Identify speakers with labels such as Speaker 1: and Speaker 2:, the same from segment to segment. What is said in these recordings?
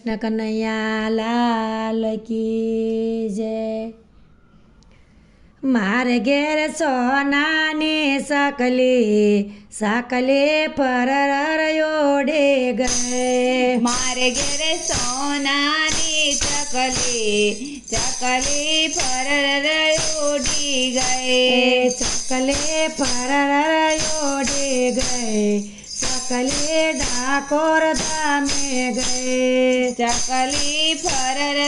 Speaker 1: કૃષ્ણ કનૈયા, લાલ કી જય. મારે ઘેર સોનાની સકલી, સકલે પર ઓડે ગયે
Speaker 2: મારે ઘેરે સોનાની ચકલી ચકલી પર ઉડી ગયે
Speaker 1: ચકલે પર ઓડે ગયે સકલે ડાકોર ધામે ગયે
Speaker 2: ચકલી ફરર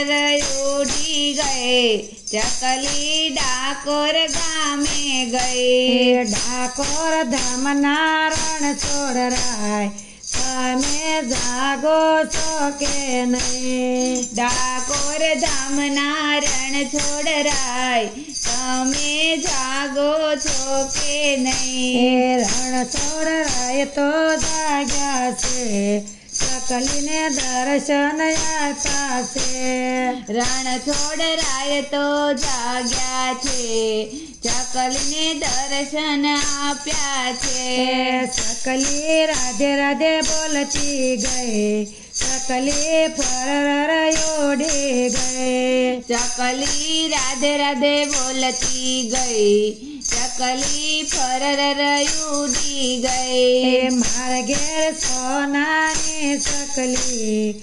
Speaker 2: ઉડી ગઈ ચકલી ડાકોર ગામે ગઈ
Speaker 1: ડાકોર ધામ નારણ છોડરાય તમે જાગો છો કે નહીં
Speaker 2: ડાકોર ધામના રણ છોડરાય તમે જાગો છો કે નહીં?
Speaker 1: રણ છોડરાય તો જાગ્યા છે. સકલીને દર્શન આપ્યા છે.
Speaker 2: રણ છોડરાય તો જાગ્યા છે. ચકલીને દર્શન આપ્યા છે.
Speaker 1: સકલી રાધે રાધે બોલતી ગઈ. સકલી ફરરયોડે ગઈ.
Speaker 2: ચકલી રાધે રાધે બોલતી ગઈ. ચકલી ફરરયોડી ગઈ.
Speaker 1: માર ઘેર સોનાને ચકલી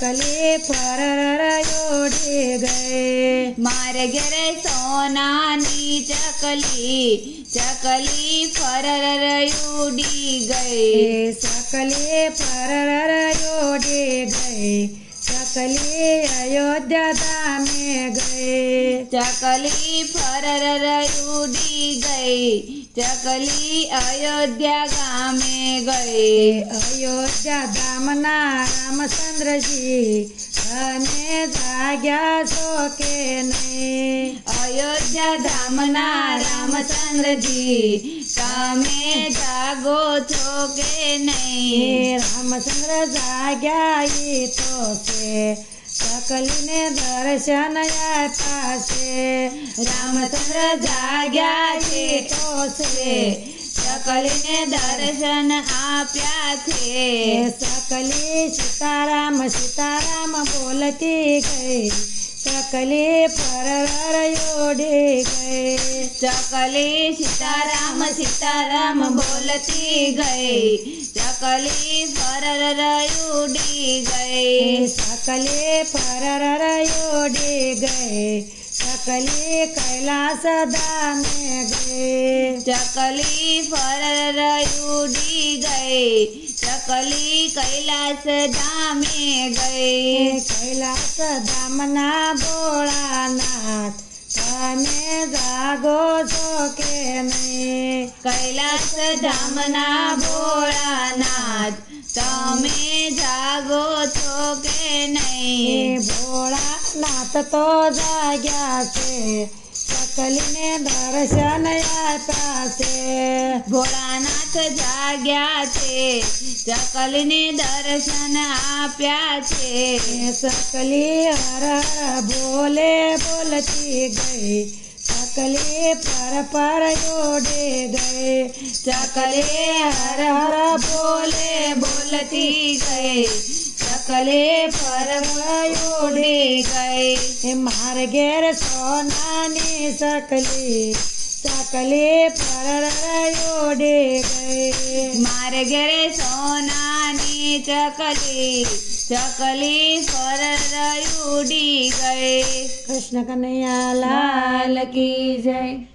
Speaker 1: ચકલી ફરરયોડે ગઈ.
Speaker 2: મારે ઘરે સોનાની ચકલી ચકલી ફરર ઉડી ગઈ
Speaker 1: એ સકલી પર ઓઢી ગઈ સકલી અયોધ્યા ધામે ગઈ
Speaker 2: ચકલી ફરર ઉડી ગઈ ચકલી અયોધ્યા ગામે ગઈ
Speaker 1: અયોધ્યા ધામના રામચંદ્રજી તમે જાગ્યા છો કે નહીં?
Speaker 2: અયોધ્યા ધામના રામચંદ્રજી, તમે જાગો છો કે નહીં?
Speaker 1: રામચંદ્ર જાગ્યા એ તો છે. સકલીને દર્શન આપ્યા છે.
Speaker 2: રામચંદ્ર જાગ્યા છે
Speaker 1: તો છે.
Speaker 2: ચકલીને દર્શન આપ્યા છે
Speaker 1: એ સકલી સીતારામ સીતારામ બોલતી ગઈ સકલી પર ઓઢી ગઈ
Speaker 2: ચકલી સીતારામ સીતારામ બોલતી ગઈ ચકલી ફરર ઉડી ગઈ
Speaker 1: સકલી પર ઓઢી ગઈ
Speaker 2: चकली कैलास दामे गे चकली
Speaker 1: फर रूडी गए। चकली कैलास दामे गए। कैलास
Speaker 2: दामना भोळानाथ कामे जागो झोके नाही कैलास
Speaker 1: दामना
Speaker 2: भोळानाथ
Speaker 1: तमे सात तो जाग्याचे सकलीने दर्शन याचे भोळानाथ
Speaker 2: जाग्याचे सकलीने दर्शन आप्याचे. सकली हर हर
Speaker 1: बोले बोलती गई सकले पर पर जोडे गए सकले हर हर
Speaker 2: बोले बोलती गए બોલે બોલતી ગઈ
Speaker 1: એ માર ઘેર સોનાની સકલી. સકલે પર ઓડે ગઈ
Speaker 2: માર ઘરે સોનાની ચકલી. ચકલી પર ઉડી ગઈ
Speaker 1: કૃષ્ણ કનૈયા
Speaker 2: લાલ કી જય.